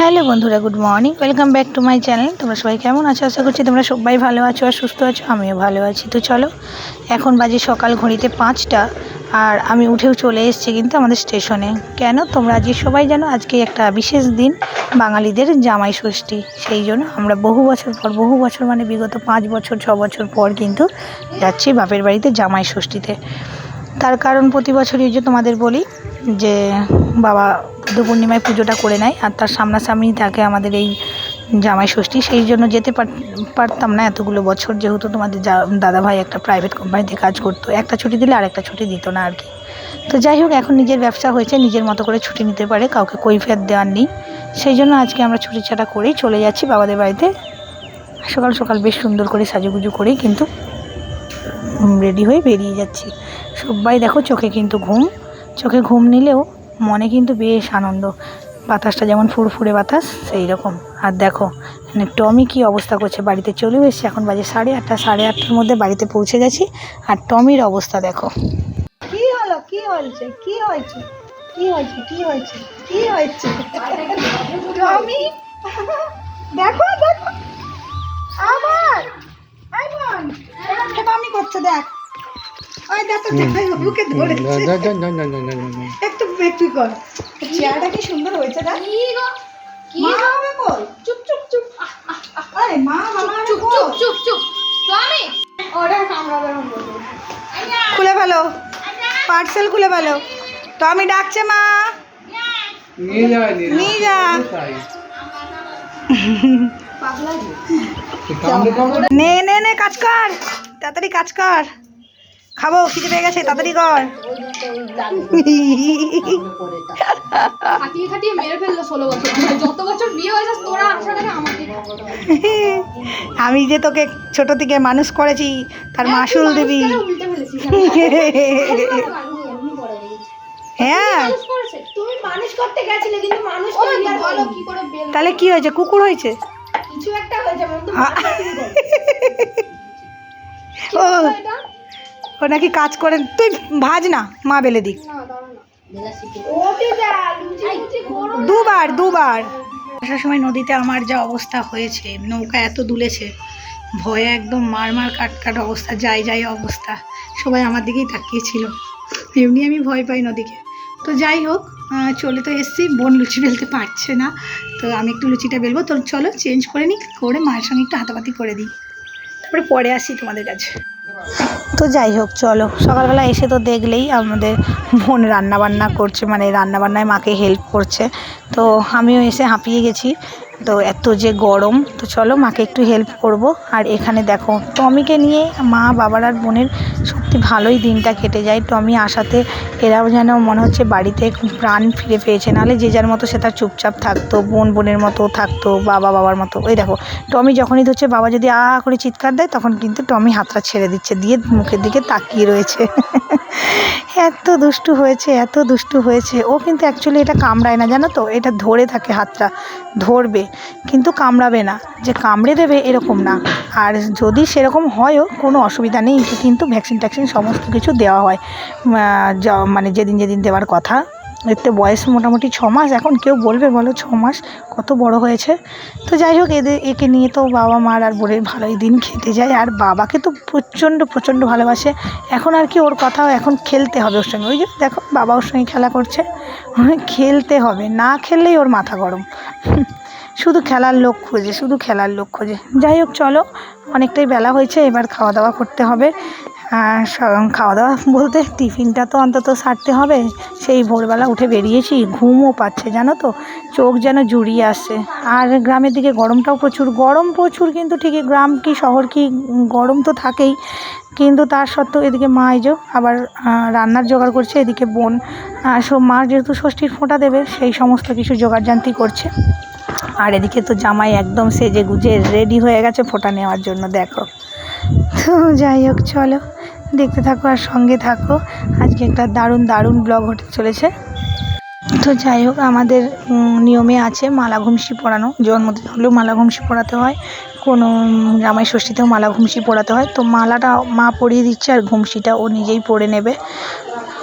Hello বন্ধুরা, good morning, welcome back to my channel. তোমরা সবাই কেমন আছো? আশা করছি তোমরা সবাই ভালো আছো আর সুস্থ আছো, আমিও ভালো আছি। তো চলো, এখন বাজে সকাল ঘড়িতে পাঁচটা, আর আমি উঠেও চলে এসেছি কিন্তু আমাদের স্টেশনে। কেন? তোমরা আজকে সবাই জানো, আজকে একটা বিশেষ দিন বাঙালিদের জামাই ষষ্ঠী। সেই জন্য আমরা বহু বছর পর, বহু বছর মানে বিগত পাঁচ বছর, ছ বছর পর কিন্তু যাচ্ছি বাপের বাড়িতে জামাই ষষ্ঠীতে। তার কারণ প্রতি বছরই যে তোমাদের বলি যে বাবা বুদ্ধ পূর্ণিমায় পুজোটা করে নেয় আর তার সামনাসামনি থাকে আমাদের এই জামাই ষষ্ঠী সেই জন্য যেতে পার- পারতাম না এতগুলো বছর, যেহেতু তোমাদের দাদাভাই একটা প্রাইভেট কোম্পানিতে কাজ করতো। একটা ছুটি দিলে আর একটা ছুটি দিত না আর কি। তো যাই হোক, এখন নিজের ব্যবসা হয়েছে, নিজের মতো করে ছুটি নিতে পারে, কাউকে কৈফিয়ত দেওয়ার নেই। সেই জন্য আজকে আমরা ছুটি ছাটা করেই চলে যাচ্ছি বাবাদের বাড়িতে। সকাল সকাল বেশ সুন্দর করে সাজুগুজু করেই কিন্তু রেডি হয়ে বেরিয়ে যাচ্ছি। সবাই দেখো চোখে কিন্তু ঘুম। চোখে ঘুম নিলেও মনে কিন্তু বেশ আনন্দ। বাতাসটা যেমন ফুরফুরে বাতাস, সেই রকম। আর দেখো মানে টমি কি অবস্থা করছে বাড়িতে? চলেও এসছে, এখন বাজে সাড়ে আটটা, সাড়ে আটটার মধ্যে বাড়িতে পৌঁছে গেছি। আর টমির অবস্থা দেখো। কি হলো? কি হয়েছে? কি হয়েছে? কি হয়েছে? কি হয়েছে? কি হয়েছে? টমি? দেখো দেখো। টমি করছে, দেখ। ওই দেখ তো দেখাই বুকে ধরেছে একটু একটু কর। চেয়ারটা কি সুন্দর হয়েছে না কি মা হবে কই চুপ চুপ চুপ। আরে মা বাবা চুপ চুপ চুপ চুপ। ওটা কামড়াবে না খুলে ফেলো। পার্সেল খুলে ফেলো। তো আমি ডাকছে মা। নিয়ে যা নে নে নে কাজ কর। তাড়াতাড়ি কাজ কর। খাব খিদে পেয়ে গেছে তাড়াতাড়ি কর। খাটিয়ে খাটিয়ে মেরে ফেলল ষোলো বছর। যত বছর বিয়ে হয়েছে তোরা আসার আগে আমাকে আমি যে তোকে ছোট থেকে মানুষ করেছি তার মাসুল দিবি। হ্যাঁ। তাহলে কি হয়েছে? কুকুর হয়েছে? কিছু একটা হয়েছে ও। ও নাকি কাজ করে তুই ভাজ না মা বেলে দিক। ওতে যা লুচি লুচি করো দুবার দুবার। আসার সময় নদীতে আমার যা অবস্থা হয়েছে নৌকা এত দুলেছে ভয়ে একদম মার মার কাট কাট অবস্থা যাই যাই অবস্থা। সবাই আমার দিকেই তাকিয়েছিল। এমনি আমি ভয় পাই নদীকে। তো যাই হোক চলে তো এসছি বোন লুচি বেলতে পারছে না। তো আমি একটু লুচিটা বেলবো। তো চলো চেঞ্জ করে নিই করে মায়ের সঙ্গে একটু হাতাপাতি করে দিই। তারপরে পরে আসি তোমাদের কাছে। তো যাই হোক, চলো। সকালবেলা এসে তো দেখলেই আমাদের বোন রান্না বান্না করছে মানে রান্না বান্নায় মাকে হেল্প করছে। তো আমিও এসে হাঁপিয়ে গেছি। তো এত যে গরম, তো চলো মাকে একটু হেল্প করব। আর এখানে দেখো, টমিকে নিয়ে মা, বাবার আর বোনের সত্যি ভালোই দিনটা কেটে যায়। টমি আসাতে এরাও যেন মনে হচ্ছে বাড়িতে প্রাণ ফিরে পেয়েছে। নাহলে যে যার মতো সে তার চুপচাপ থাকতো, বোন, বোনের মতো থাকতো, বাবা, বাবার মতো। ওই দেখো, টমি যখনই ধরছে, বাবা যদি আ করে চিৎকার দেয়, তখন কিন্তু টমি হাতটা ছেড়ে দিচ্ছে, দিয়ে মুখের দিকে তাকিয়ে রয়েছে। এত দুষ্টু হয়েছে, এত দুষ্টু হয়েছে। ও কিন্তু অ্যাকচুয়ালি এটা কামড়ায় না, জানো তো? এটা ধরে থাকে হাতটা, ধরবে। কিন্তু কামড়াবে না। যে কামড়ে দেবে এরকম না। আর যদি সেরকম হয়ও, কোনো অসুবিধা নেই। কিন্তু ভ্যাকসিন ট্যাকসিন সমস্ত কিছু দেওয়া হয়। মানে যেদিন যেদিন দেওয়ার কথা। এর তো বয়স মোটামুটি ছ মাস। এখন কেউ বলবে, বলো ছ মাস কত বড় হয়েছে। তো যাই হোক এদের একে নিয়ে তো বাবা মার আর বোনের ভালোই দিন খেতে যায়। আর বাবাকে তো প্রচণ্ড প্রচণ্ড ভালোবাসে। এখন আর কি ওর কথাও এখন খেলতে হবে ওর সঙ্গে। ওই যে দেখো, বাবা ওর সঙ্গে খেলা করছে। খেলতে হবে। না খেললেই ওর মাথা গরম। শুধু খেলার লোক খোঁজে, শুধু খেলার লোক খোঁজে। যাই হোক, চলো, অনেকটাই বেলা হয়েছে, এবার খাওয়া দাওয়া করতে হবে। খাওয়া দাওয়া বলতে টিফিনটা তো অন্তত সারতে হবে। সেই ভোরবেলা উঠে বেরিয়েছি, ঘুমও পাচ্ছে, জানো তো? চোখ যেন জুড়িয়ে আসছে। আর গ্রামের দিকে গরমটাও প্রচুর। গরম প্রচুর কিন্তু ঠিকই গ্রাম কি শহর কি গরম তো থাকেই। কিন্তু তার সত্ত্বেও এদিকে মা এজো আবার রান্নার জোগাড় করছে, এদিকে বোন। সব মা যেহেতু ষষ্ঠীর ফোঁটা দেবে, সেই সমস্ত কিছু জোগাড়জান্তি করছে। আর এদিকে তো জামাই একদম সেজে গুজে রেডি হয়ে গেছে ফোঁটা নেওয়ার জন্য, দেখো। তো যাই হোক, চলো, দেখতে থাকো আর সঙ্গে থাকো। আজকে একটা দারুণ দারুণ ব্লগ হতে চলেছে। তো যাই হোক, আমাদের নিয়মে আছে মালা ঘুমসি পরানো। জন্মদিন হলেও মালা ঘুমসি পরাতে হয়। কোনো জামাই ষষ্ঠীতেও মালা ঘুমসি পরাতে হয়। তো মালাটা মা পরিয়ে দিচ্ছে আর ঘুমসিটা ও নিজেই পরে নেবে।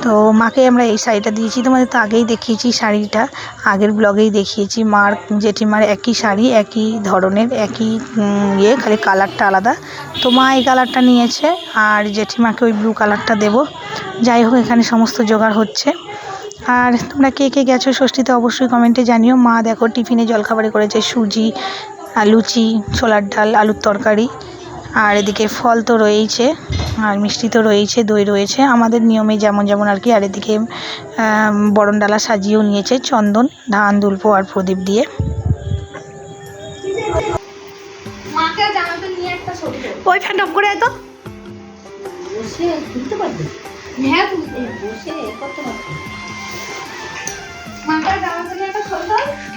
তো মাকে আমরা এই শাড়িটা দিয়েছি। তোমাদের তো আগেই দেখিয়েছি শাড়িটা। আগের ব্লগেই দেখিয়েছি। মার, জেঠিমার একই শাড়ি, একই ধরনের, একই ইয়ে খালি কালারটা আলাদা। তো মা এই কালারটা নিয়েছে আর জেঠিমাকে ওই ব্লু কালারটা দেবো। যাই হোক, এখানে সমস্ত জোগাড় হচ্ছে। আর তোমরা কে কে গেছো ষষ্ঠীতে অবশ্যই কমেন্টে জানিও। মা দেখো টিফিনে জলখাবারে করেছে সুজি লুচি ছোলার ডাল, আলুর তরকারি। আর এদিকে ফল তো রয়েইছে আর মিষ্টি তো রয়েইছে দই রয়েছে। আমাদের নিয়মে যেমন যেমন আর কি আর এদিকে বরণডালা সাজিয়েও নিয়েছে চন্দন ধান দুল্প আর প্রদীপ দিয়ে। ওই ফ্যান অফ করে তো। হ্যাঁ।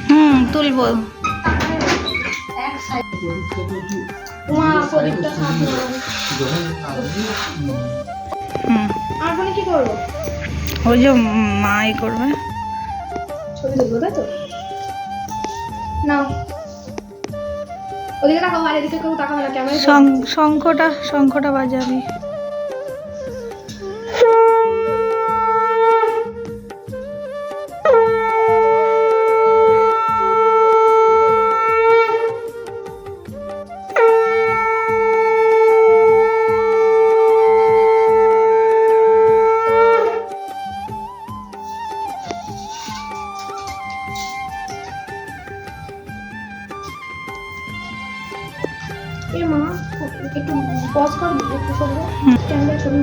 হুম তুলবো। এক সাইড মা প্রদীপটা সামনে হুম। আর ফোনে কি করব ওই যে মাই করবে। ছবি তুলবো তাই তো? নাও। ওদিকে তাকাও আর এদিকে কেউ তাকাবে না ক্যামেরা শঙ্খটা শঙ্খটা বাজাবি। একটু পজ কর একটু সরবে ক্যামেরা ছবি।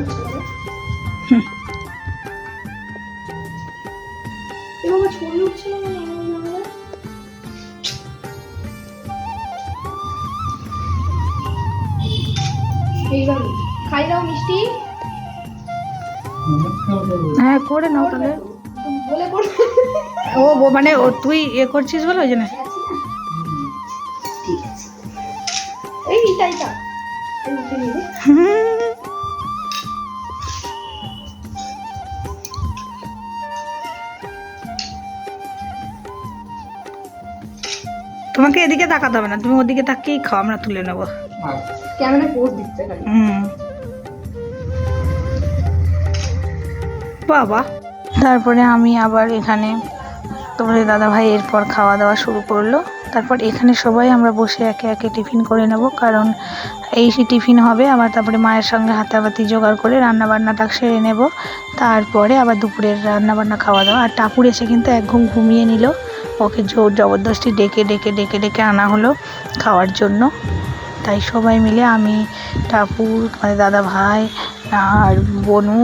এ বাবা উঠছে না খাই দাও মিষ্টি। হ্যাঁ করে নাও তাহলে। বলে ও মানে ও তুই এ করছিস বলে ওই জন্য? ঠিক আছে। এই তোমাকে এদিকে তাকাতে হবে না তুমি ওদিকে তাকিয়েই খাও আমরা তুলে নেব। ক্যামেরা পোজ দিচ্ছে হুম। বাবা। তারপরে আমি আবার এখানে তোমাদের দাদা ভাই এরপর খাওয়া দাওয়া শুরু করল। তারপর এখানে সবাই আমরা বসে একে একে টিফিন করে নেব, কারণ এই সে টিফিন হবে, আবার তারপরে মায়ের সঙ্গে হাতাবাতি জোগাড় করে রান্না বান্নাটা সেরে নেব, তারপরে আবার দুপুরের রান্না বান্না খাওয়া দাওয়া। আর টাপুর এসে কিন্তু এক ঘুম ঘুমিয়ে নিল, ওকে জোর জবরদস্তি ডেকে ডেকে ডেকে ডেকে আনা হলো খাওয়ার জন্য। তাই সবাই মিলে আমি, টাপুর আমাদের দাদা ভাই, আর বনু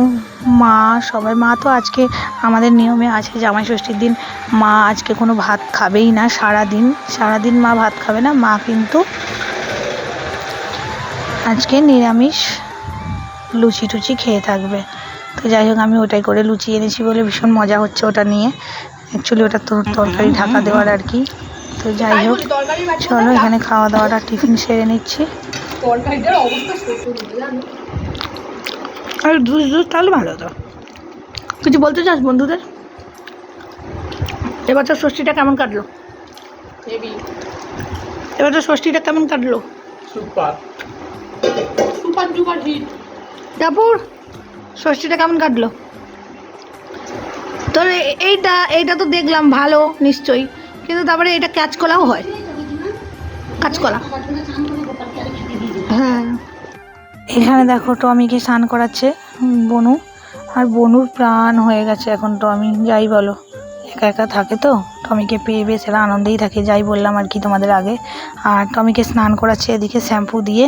মা সবাই মা তো আজকে আমাদের নিয়মে আছে জামাই ষষ্ঠীর দিন। মা আজকে কোনো ভাত খাবেই না সারা দিন সারা দিন মা ভাত খাবে না মা কিন্তু আজকে নিরামিষ লুচি টুচি খেয়ে থাকবে। তো যাই হোক আমি ওটাই করে লুচি এনেছি বলে ভীষণ মজা হচ্ছে ওটা নিয়ে। অ্যাকচুয়ালি ওটা তো তরকারি ঢাকা দেওয়ার আর কি। তো যাই হোক চলো এখানে খাওয়া দাওয়াটা টিফিন সেরে নিচ্ছি। তরকারিটার অবস্থা আর জুস জুস তাহলে ভালো তো কিছু বলতে চাস বন্ধুদের? এবছর ষষ্ঠীটা কেমন কাটলো? এবছর ষষ্ঠীটা কেমন কাটলো? সুপার ডুপার হিট টাপুর ষষ্ঠীটা কেমন কাটলো? তোর এইটা এইটা তো দেখলাম ভালো নিশ্চয়ই। কিন্তু তারপরে এটা কাঁচকলাও হয়। কাঁচকলা। হ্যাঁ। এখানে দেখো টমিকে স্নান করাচ্ছে বনু। আর বনুর প্রাণ হয়ে গেছে এখন, টমি। যাই বলো, একা একা থাকে তো? টমিকে পেয়ে বেশ এরা আনন্দেই থাকে, যাই বললাম আর কি তোমাদের আগে। আর টমিকে স্নান করাচ্ছে এদিকে শ্যাম্পু দিয়ে।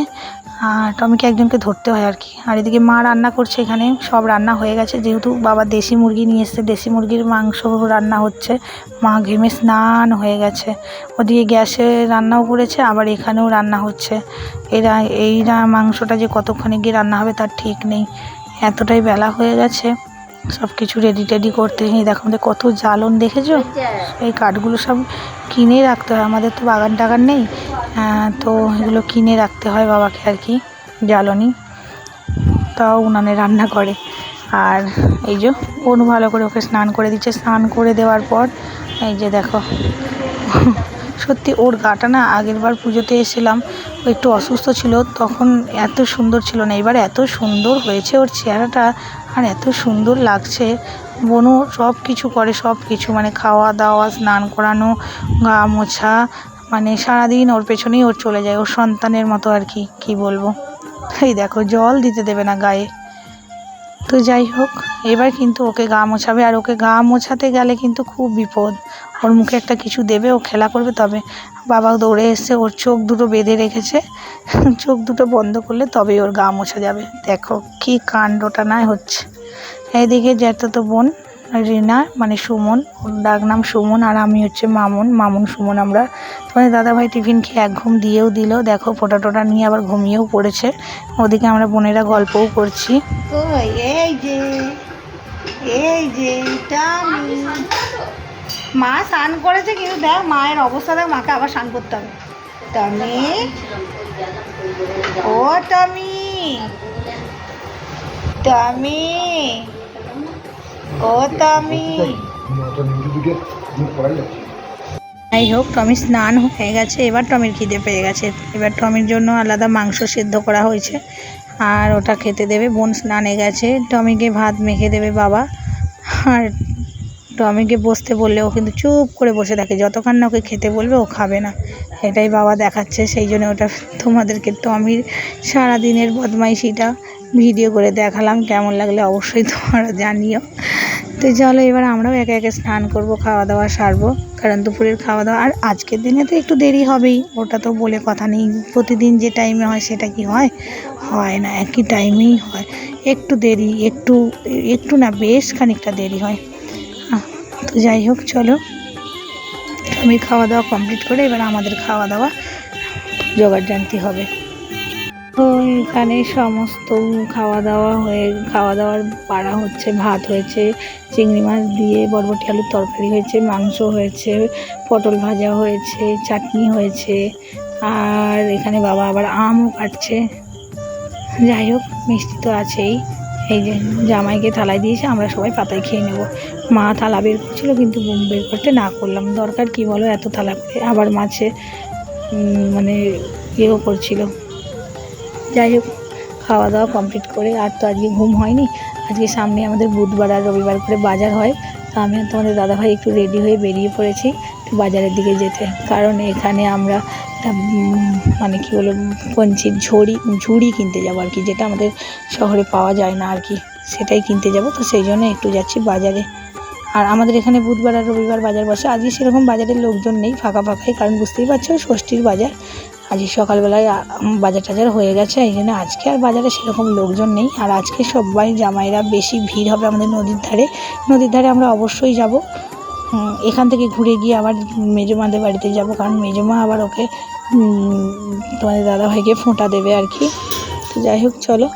আর টমিকে একজনকে ধরতে হয় আর কি। আর এদিকে মা রান্না করছে এখানে, সব রান্না হয়ে গেছে। যেহেতু বাবা দেশি মুরগি নিয়ে এসছে, দেশি মুরগির মাংস রান্না হচ্ছে। মা ঘেমে স্নান হয়ে গেছে। ওদিকে গ্যাসে রান্নাও করেছে, আবার এখানেও রান্না হচ্ছে। এরা এই মাংসটা যে কতক্ষণে গিয়ে রান্না হবে তার ঠিক নেই। এতটাই বেলা হয়ে গেছে। সব কিছু রেডি টেডি করতে নিয়ে দেখো আমাদের কত জ্বালন দেখেছ? এই কাঠগুলো সব কিনে রাখতে হয়। আমাদের তো বাগান টাগান নেই। তো এগুলো কিনে রাখতে হয় বাবাকে আর কি, জ্বালনি। তাও উনানে রান্না করে। আর এই যে অনু ভালো করে ওকে স্নান করে দিচ্ছে। স্নান করে দেওয়ার পর এই যে দেখো, সত্যি ওর গাটা না আগের বার পুজোতে এসেছিলাম, ও একটু অসুস্থ ছিল, তখন এত সুন্দর ছিল না। এবার এত সুন্দর হয়েছে ওর চেহারাটা। আর এত সুন্দর লাগছে। বনু সব কিছু করে, সব কিছু। মানে খাওয়া দাওয়া, স্নান করানো, গা মোছা। মানে সারাদিন ওর পেছনেই ওর চলে যায়। ওর সন্তানের মতো আর কি কি বলব? এই দেখো, জল দিতে দেবে না গায়ে। তো যাই হোক। এবার কিন্তু ওকে গা মোছাবে। আর ওকে গা মোছাতে গেলে কিন্তু খুব বিপদ। ওর মুখে একটা কিছু দেবে, ও খেলা করবে তবে। বাবা দৌড়ে এসে ওর চোখ দুটো বেঁধে রেখেছে। চোখ দুটো বন্ধ করলে তবেই ওর গা মোছা যাবে। দেখো কি কাণ্ডটা না হচ্ছে। এইদিকে তো বোন, রিনা মানে সুমন, ওর ডাক নাম সুমন আর আমি হচ্ছে মামুন। মামুন, সুমন আমরা। তোমাদের দাদাভাই টিফিন খেয়ে এক ঘুম দিয়েও দিল। দেখো ফোটা টোটা নিয়ে আবার ঘুমিয়েও পড়েছে। ওদিকে আমরা বোনেরা গল্পও করছি। এই যে। এই যে এটা মা স্নান করেছে কিন্তু দেখ, মায়ের অবস্থা দেখ, মাকে আবার স্নান করতে হবে। টমি। ও টমি। টমি। ও টমি। যাই হোক টমি স্নান হয়ে গেছে, এবার টমির খিদে পেয়ে গেছে। এবার টমির জন্য আলাদা মাংস সিদ্ধ করা হয়েছে। আর ওটা খেতে দেবে, বোন স্নানে গেছে, টমিকে ভাত মেখে দেবে বাবা। আর টমিকে বসতে বললে ও কিন্তু চুপ করে বসে থাকে, যতক্ষণ না ওকে খেতে বলবে ও খাবে না। এটাই বাবা দেখাচ্ছে, সেই জন্য ওটা তোমাদেরকে টমির সারাদিনের বদমাইশিটা ভিডিও করে দেখালাম, কেমন লাগলে অবশ্যই তোমরা জানিও। তো চলো এবার আমরাও একে একে স্নান করব খাওয়া দাওয়া সারবো, কারণ দুপুরের খাওয়া দাওয়া আর আজকের দিনে তো একটু দেরি হবেই, ওটা তো বলে কথা নেই, প্রতিদিন যে টাইমে হয় সেটা কি হয়? হয় না, একই টাইমেই হয়। একটু দেরি, একটু একটু না, বেশ খানিকটা দেরি হয়। তো যাই হোক, চলো। আমি খাওয়া দাওয়া কমপ্লিট করে এবার আমাদের খাওয়া দাওয়া জোগাড় জানতে হবে। তো এখানে সমস্ত খাওয়া দাওয়া হয়ে খাওয়া দাওয়ার পাড়া হচ্ছে, ভাত হয়েছে, চিংড়ি মাছ দিয়ে বরবটি আলুর তরকারি হয়েছে, মাংস হয়েছে, পটল ভাজা হয়েছে, চাটনি হয়েছে, আর এখানে বাবা আবার আমও কাটছে। যাই হোক, মিষ্টি তো আছেই। এই যে জামাইকে থালায় দিয়েছে, আমরা সবাই পাতায় খেয়ে নেব। মা থালা বের করছিল, কিন্তু বের করতে না করলাম। দরকার কি বলো, এত থালা করে আবার মাছে মানে ইয়েও করছিল। যাই হোক, খাওয়া দাওয়া কমপ্লিট করে আর তো আজকে ঘুম হয়নি। আজকে সামনে আমাদের বুধবার আর রবিবার করে বাজার হয়। তো আমি আর তোমাদের দাদাভাই একটু রেডি হয়ে বেরিয়ে পড়েছি বাজারের দিকে যেতে। কারণ এখানে আমরা মানে কী বলব, পঞ্চির ঝুড়ি ঝুড়ি কিনতে যাব আর কি, যেটা আমাদের শহরে পাওয়া যায় না আর কি, সেটাই কিনতে যাব। তো সেই জন্য একটু যাচ্ছি বাজারে। আর আমাদের এখানে বুধবার আর রবিবার বাজার বসে। আজকে সেরকম বাজারের লোকজন নেই, ফাঁকা ফাঁকাই, কারণ বুঝতেই পারছ ষষ্ঠীর বাজার। আজকে সকালবেলায় বাজার টাজার হয়ে গেছে, এই জন্য আজকে আর বাজারে সেরকম লোকজন নেই। আর আজকে সবাই জামাইরা বেশি ভিড় হবে আমাদের নদীর ধারে। নদীর ধারে আমরা অবশ্যই যাব। এখান থেকে ঘুরে গিয়ে আবার মেজমাদের বাড়িতে যাব, কারণ মেজমা আবার ওকে তোমাদের দাদাভাইকে ফোঁটা দেবে আর কি। তো যাই হোক, চলো।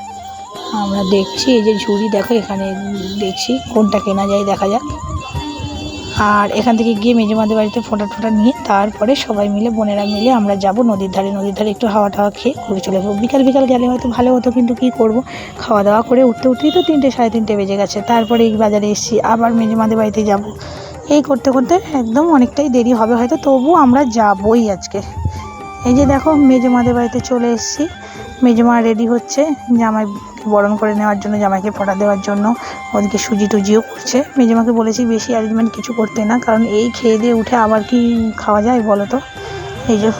আমরা দেখছি, এই যে ঝুড়ি, দেখো এখানে দেখছি কোনটা কেনা যায়, দেখা যাক। আর এখান থেকে গিয়ে মেজমাদের বাড়িতে ফোঁটা টোটা নিয়ে তারপরে সবাই মিলে, বোনেরা মিলে আমরা যাব নদীর ধারে। নদীর ধারে একটু হাওয়া টাওয়া খেয়ে ঘুরে চলে যাব। বিকাল বিকাল গেলে হয়তো ভালো হতো, কিন্তু কী করব? খাওয়া দাওয়া করে উঠতে, উঠতেই তো তিনটে, সাড়ে তিনটে বেজে গেছে। তারপরে এই বাজারে এসেছি, আবার মেজমাদের বাড়িতে যাব। এই করতে করতে একদম অনেকটাই দেরি হবে হয়তো, তবুও আমরা যাবই আজকে। এই যে দেখো মেজমাদের বাড়িতে চলে এসেছি। মেজমা রেডি হচ্ছে, জামাই বরণ করে নেওয়ার জন্য, জামাইকে ফোঁটা দেওয়ার জন্য। ওদিকে সুজি টুজিও করছে। মেজমাকে বলেছি বেশি অ্যারেঞ্জমেন্ট কিছু করতে না, কারণ এই খেয়ে দিয়ে উঠে আবার কি খাওয়া যায় বলো তো? এই যে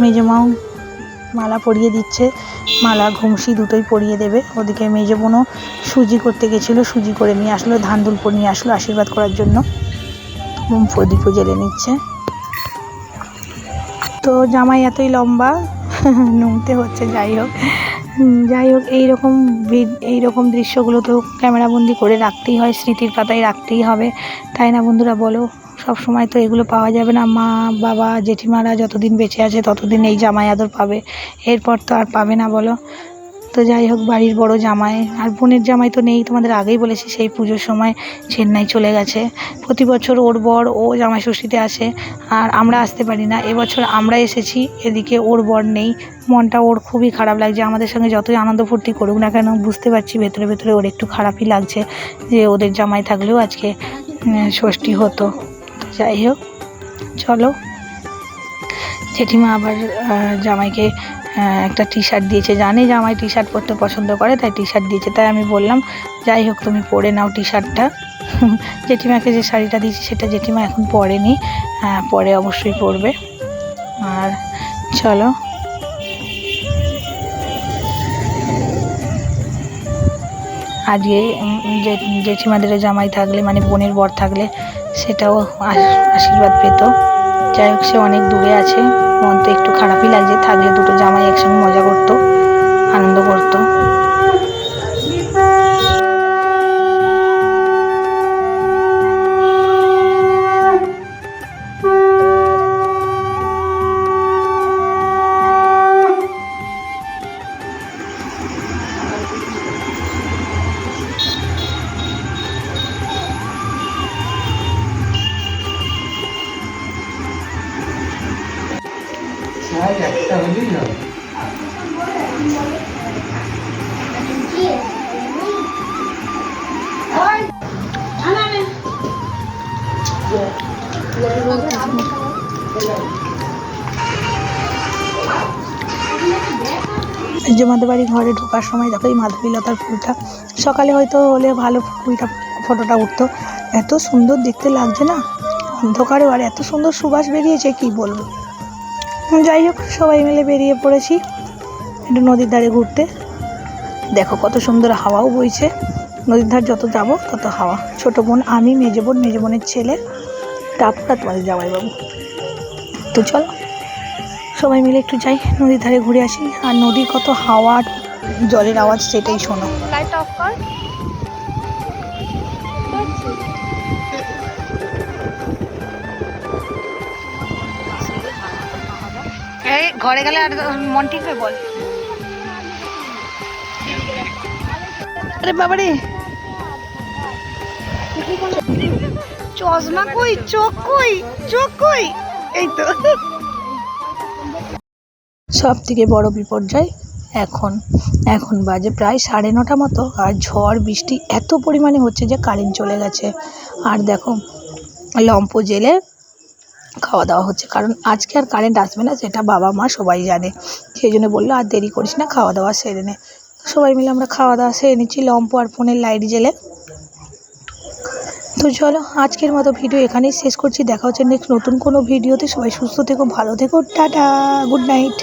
মেজমাও মালা পরিয়ে দিচ্ছে। মালা, ঘুমসি দুটোই পরিয়ে দেবে। ওদিকে মেজে বোনও সুজি করতে গেছিল, সুজি করে নিয়ে আসলো, ধান দুলপুর নিয়ে আসলো আশীর্বাদ করার জন্য। প্রদীপও জ্বেলে নিচ্ছে। তো জামাই এতই লম্বা নুমতে হচ্ছে, যাই হোক। যাই হোক, এইরকম এই এইরকম দৃশ্যগুলো তো ক্যামেরাবন্দি করে রাখতেই হয়, স্মৃতির পাতায় রাখতেই হবে। তাই না বন্ধুরা, বলো? সব সময় তো এগুলো পাওয়া যাবে না। মা, বাবা, জেঠিমারা যতদিন বেঁচে আছে, ততদিন এই জামাই আদর পাবে। এরপর তো আর পাবে না, বলো? তো যাই হোক, বাড়ির বড় জামাই আর বোনের জামাই তো নেই, তোমাদের আগেই বলেছি, সেই পুজোর সময় চেন্নাই চলে গেছে। প্রতি বছর ওর বর ও জামাই ষষ্ঠীতে আসে, আর আমরা আসতে পারি না। এবছর আমরা এসেছি, এদিকে ওর বর নেই। মনটা ওর খুবই খারাপ লাগছে, আমাদের সঙ্গে যতই আনন্দ ফুর্তি করুক না কেন, বুঝতে পারছি ভেতরে ভেতরে ওর একটু খারাপই লাগছে যে ওদের জামাই থাকলেও আজকে ষষ্ঠী হতো। যাই হোক, চলো। জেঠিমা আবার জামাইকে একটা টি শার্ট দিয়েছে। জানে যে আমায় টি শার্ট পরতে পছন্দ করে, তাই টি শার্ট দিয়েছে। তাই আমি বললাম, যাই হোক, তুমি পরে নাও টি শার্টটা জেঠিমাকে যে শাড়িটা দিয়েছি, সেটা জেঠিমা এখন পরেনি। হ্যাঁ পরে অবশ্যই পরবে। আর চলো। আজকে জেঠিমাদের জামাই থাকলে মানে বোনের বর থাকলে, সেটাও আশ- আশীর্বাদ পেত। যাই হোক, সে অনেক দূরে আছে। মন তো একটু খারাপই লাগছে থাকলে দুটো জামাই একসঙ্গে মজা করতো আনন্দ করতো। যে মাদের বাড়ি ঘরে ঢোকার সময় দেখো এই মাধবীলতার ফুলটা। সকালে হয়তো হলে ভালো ফুলটা, ফটোটা উঠতো। এত সুন্দর দেখতে লাগছে না? অন্ধকারে আর এত সুন্দর সুবাস বেরিয়েছে, কি বলব? যাই হোক, সবাই মিলে বেরিয়ে পড়েছি একটু নদীর ধারে ঘুরতে। দেখো কত সুন্দর হাওয়াও বইছে। নদীর ধার যত যাব তত হাওয়া। ছোট বোন আমি, মেজো বোন, মেজো বোনের ছেলে। তারপর তোমাদের জামাইবাবু। তো চলো। সবাই মিলে একটু যাই নদীর ধারে ঘুরে আসি। আর নদীর কত হাওয়া জলের আওয়াজ সেটাই শোনো। লাইট অফ কর। এই ঘরে গেলে আর মন ঠিক বল। আরে বাবারে! চশমা কই? চোখ কই? চোখ কই? এই তো। সব থেকে বড় বিপর্যয় এখন। এখন বাজে প্রায় সাড়ে নটা মতো আর ঝড়, বৃষ্টি এত পরিমাণে হচ্ছে যে কারেন্ট চলে গেছে। আর দেখো, লম্প জেলে খাওয়া দাওয়া হচ্ছে। কারণ আজকে আর কারেন্ট আসবে না, সেটা বাবা মা সবাই জানে। সেই জন্য বলল, আর দেরি করিস না, খাওয়া দাওয়া সেরে নে। সবাই মিলে আমরা খাওয়া দাওয়া সেরে নিচ্ছি লম্প আর ফোনের লাইট জেলে। তো চলো, আজকের মতো ভিডিও এখানেই শেষ করছি। দেখা হচ্ছে নেক্সট নতুন কোনো ভিডিওতে। সবাই সুস্থ থেকো, ভালো থেকো, টাটা, গুড নাইট।